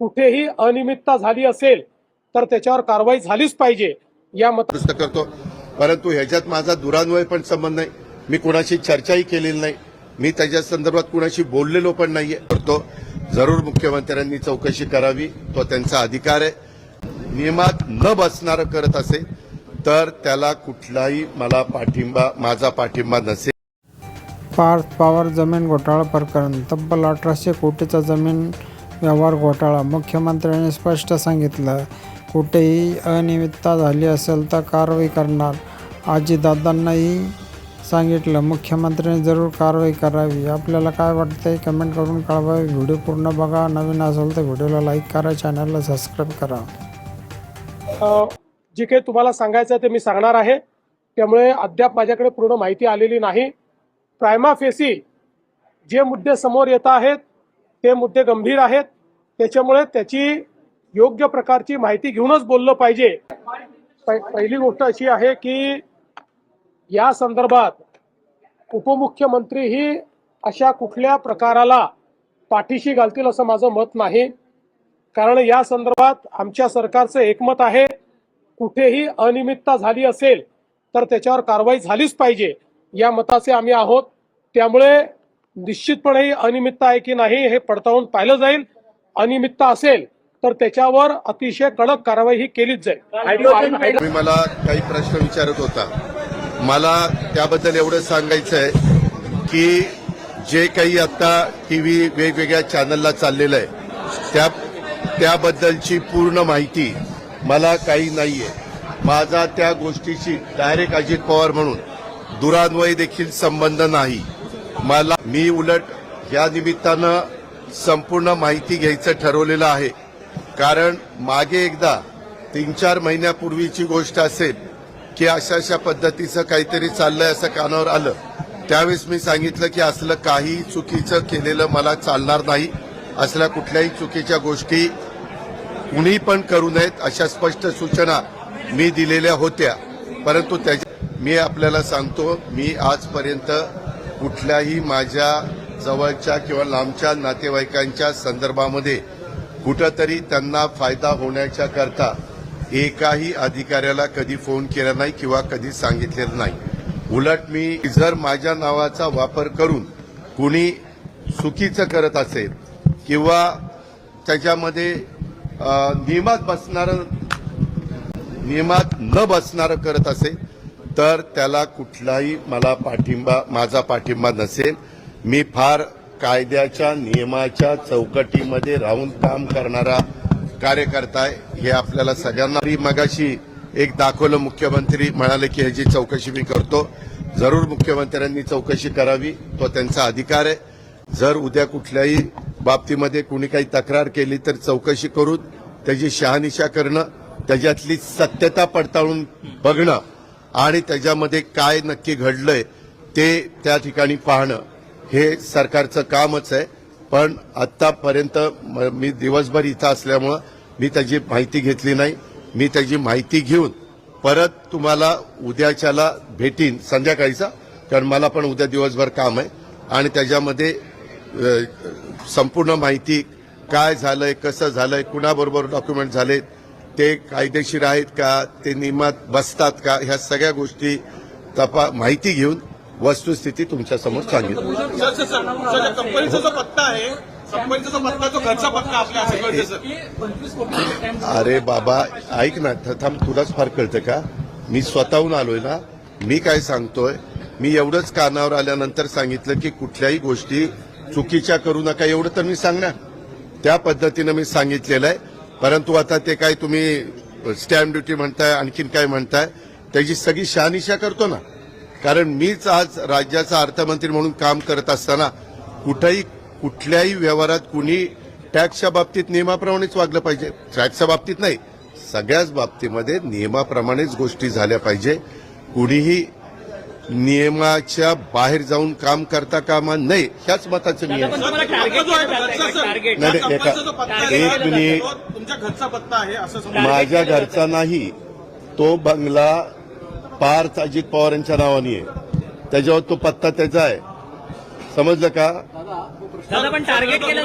कुठेही अनियमितता झाली असेल तर त्याच्यावर कारवाई झालीच पाहिजे. या मत करतो. परंतु ह्याच्यात माझा दुरान्वय पण संबंध नाही. मी कुणाशी चर्चाही केलेली नाही. मी त्याच्या संदर्भात कुणाशी बोललेलो पण नाहीये. करतो. जरूर मुख्यमंत्र्यांनी चौकशी करावी. तो त्यांचा अधिकार आहे. नियमात न बसणारं करत असेल तर त्याला कुठलाही मला पाठिंबा माझा पाठिंबा नसेल. पार्थ पवार जमीन घोटाळा प्रकरण. तब्बल अठराशे कोटीचा जमीन व्यवहार घोटाळा. मुख्यमंत्र्यांनी स्पष्ट सांगितलं कुठेही अनियमितता झाली असेल तर कारवाई करणार. आजीदादांनाही सांगितलं मुख्यमंत्र्यांनी जरूर कारवाई करावी. आपल्याला काय वाटतंय कमेंट करून कळवावे व्हिडिओ पूर्ण बघा. नवीन असेल तर व्हिडिओला लाईक करा. चॅनलला सबस्क्राईब करा. जे काही तुम्हाला सांगायचं आहे ते मी सांगणार आहे. त्यामुळे अद्याप माझ्याकडे पूर्ण माहिती आलेली नाही. प्रायमा फेसी जे मुद्दे समोर येत आहेत ते मुद्दे गंभीर आहेत. त्याच्यामुळे त्याची योग्य प्रकारची माहिती घेऊनच बोललं पाहिजे. पहि- पहिली गोष्ट अशी आहे की या संदर्भात उपमुख्यमंत्री ही अशा कुठल्या प्रकाराला पाठीशी घालतील असं माझं मत नाही. कारण या संदर्भात आमच्या सरकारचं एकमत आहे. कुठेही अनियमितता झाली असेल तर त्याच्यावर कारवाई झालीच पाहिजे. या मताचे आम्ही आहोत. त्यामुळे निश्चितपणे ही अनियमितता आहे की नाही हे पडताळून पाहिलं जाईल. अनियमितता असेल तर त्याच्यावर अतिशय कडक कारवाई ही केलीच जाईल. तुम्ही मला काही प्रश्न विचारत होता. मला त्याबद्दल एवढं सांगायचं आहे की जे काही आता टीव्ही वेगवेगळ्या चॅनलला चाललेलं आहे त्या त्याबद्दलची पूर्ण माहिती मला काही नाहीये. माझा त्या गोष्टीशी डायरेक्ट अजित पवार म्हणून दुरान्वय देखील संबंध नाही. मला मी उलट या निमित्तानं संपूर्ण माहिती घ्यायचं ठरवलेलं आहे. कारण मागे एकदा तीन चार महिन्यापूर्वीची गोष्ट असेल की अशा अशा पद्धतीचं काहीतरी चाललंय असं कानावर आलं. त्यावेळेस मी सांगितलं की असलं काही चुकीचं केलेलं मला चालणार नाही. असल्या कुठल्याही चुकीच्या गोष्टी कुणी पण करू नयेत अशा स्पष्ट सूचना मी दिलेल्या होत्या. परंतु त्याच्या मी आपल्याला सांगतो मी आजपर्यंत कुठल्याही माझ्या जवळच्या किंवा लांबच्या नातेवाईकांच्या संदर्भामध्ये कुठंतरी त्यांना फायदा होण्याच्या करता एकाही अधिकाऱ्याला कधी फोन केला नाही किंवा कधी सांगितलेलं नाही. उलट मी जर माझ्या नावाचा वापर करून कुणी चुकीचं करत असेल किंवा त्याच्यामध्ये नियमात बसणारं नियमात न बसणारं करत असेल तर त्याला कुठलाही मला पाठिंबा माझा पाठिंबा नसेल. मी फार कायद्याच्या नियमाच्या चौकटीमध्ये राहून काम करणारा कार्यकर्ता आहे. हे आपल्याला सगळ्यांना मगाशी एक दाखवलं. मुख्यमंत्री म्हणाले की ह्याची चौकशी मी करतो. जरूर मुख्यमंत्र्यांनी चौकशी करावी. तो त्यांचा अधिकार आहे. जर उद्या कुठल्याही बाबतीमध्ये कुणी काही तक्रार केली तर चौकशी करून त्याची शहानिशा करणं. त्याच्यातली सत्यता पडताळून बघणं. आणि त्याच्यामध्ये काय नक्की घडलंय ते त्या ठिकाणी पाहणं हे सरकारचं कामच आहे. पण आतापर्यंत मी दिवसभर इथं असल्यामुळं मी त्याची माहिती घेतली नाही. मी त्याची माहिती घेऊन परत तुम्हाला उद्याच्याला भेटीन संध्याकाळीचा. कारण मला पण उद्या दिवसभर काम आहे. आणि त्याच्यामध्ये संपूर्ण माहिती काय झालंय कसं झालंय कुणाबरोबर डॉक्युमेंट झालेत ते कायदेशीर आहेत का? ते नियमात बसतात का? ह्या सगळ्या गोष्टी तपा माहिती घेऊन वस्तुस्थिती तुमच्यासमोर सांगितली. सर सर सर सर या कंपनीचा जो पत्ता आहे. कंपनीचा जो पत्ता तो घरचा पत्ता आपल्या असेल कळते सर. अरे बाबा ऐक ना थ- थांब तुलाच फार कळतं का? मी स्वतःहून आलोय ना मी काय सांगतोय? मी एवढंच कानावर आल्यानंतर सांगितलं की कुठल्याही गोष्टी चुकीच्या करू नका. एवढं तर मी सांगणार. त्या पद्धतीनं मी सांगितलेलं आहे. परंतु आता ते काय तुम्ही स्टॅम्प ड्युटी म्हणताय आणखीन काय म्हणताय त्याची सगळी शहानिशा करतो ना. कारण मीच आज राज्याचा अर्थमंत्री म्हणून काम करत असताना कुठेही कुठल्याही व्यवहारात कुणी टॅक्सच्या बाबतीत नियमाप्रमाणेच वागलं पाहिजे. टॅक्सच्या बाबतीत नाही सगळ्याच बाबतीमध्ये नियमाप्रमाणेच गोष्टी झाल्या पाहिजे. कुणीही नियमाच्या बाहेर जाऊन काम करता कामा नये ह्याच मताचं मी आहे पत्ता जो आहे घरचा सर नाही, या नाही, एका- मिनिट. माझ्या घरचा नाही. तो बंगला पार्थ अजित पवार यांच्या नावाने आहे. त्याच्यावर तो पत्ता त्याचा आहे. समजलं का? दादा पण टार्गेट केलं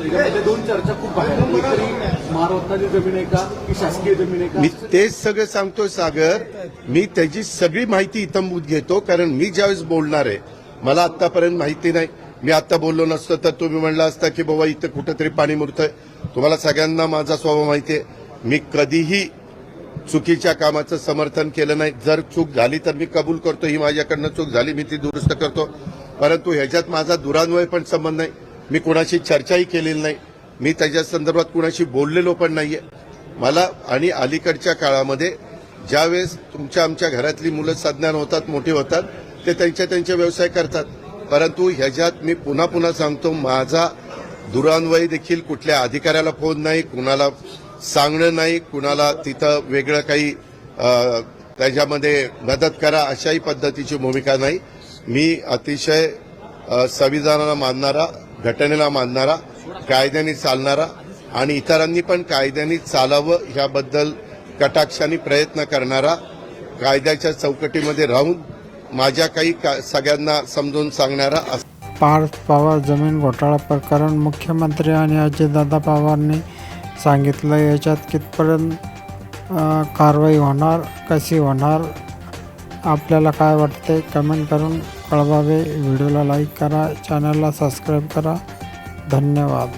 आहे दोन चर्चा खूप जमीन का? की शासकीय जमीन मी तेच सगळं सांगतोय सागर. मी त्याची सगळी माहिती इतंभूत घेतो कारण मी ज्यावेळेस बोलणार आहे मला आतापर्यंत माहिती नाही. मी आता बोललो नसतो तर तुम्ही म्हणला असता की बाबा इथं कुठंतरी पाणी मुरतंय. तुम्हाला सगळ्यांना माझा स्वभाव माहिती आहे. मी कधीही चुकीच्या कामाचं समर्थन केलं नाही. जर चूक झाली तर मी कबूल करतो. ही माझ्याकडनं चूक झाली मी ती दुरुस्त करतो. परंतु ह्याच्यात माझा दुरान्वय पण संबंध नाही. मी कुणाशी चर्चाही केलेली नाही. मी त्याच्या संदर्भात कुणाशी बोललेलो पण नाहीये. मला आणि अलीकडच्या काळामध्ये ज्यावेळेस तुमच्या आमच्या घरातली मुलं संज्ञान होतात मोठी होतात ते त्यांच्या त्यांचे व्यवसाय करतात. परंतु ह्याच्यात मी पुन्हा पुन्हा सांगतो माझा दुरान्वय देखील कुठल्या अधिकाऱ्याला फोन नाही कुणाला सांगणं नाही कुणाला तिथं वेगळं काही त्याच्यामध्ये मदत करा अशाही पद्धतीची भूमिका नाही. मी अतिशय संविधानाला मानणारा घटनेला मानणारा कायद्याने चालणारा आणि इतरांनी पण कायद्याने चालावं ह्याबद्दल कटाक्षाने प्रयत्न करणारा कायद्याच्या चौकटीमध्ये राहून माझ्या काही का- सगळ्यांना समजून सांगणारा पार्थ पवार जमीन घोटाळा प्रकरण मुख्यमंत्री आणि अजितदादा पवारने सांगितलं. याच्यात कितपर्यंत कारवाई होणार कशी होणार आपल्याला काय वाटते कमेंट करून कळवावे. व्हिडिओला लाईक करा चॅनलला सबस्क्राईब करा. धन्यवाद.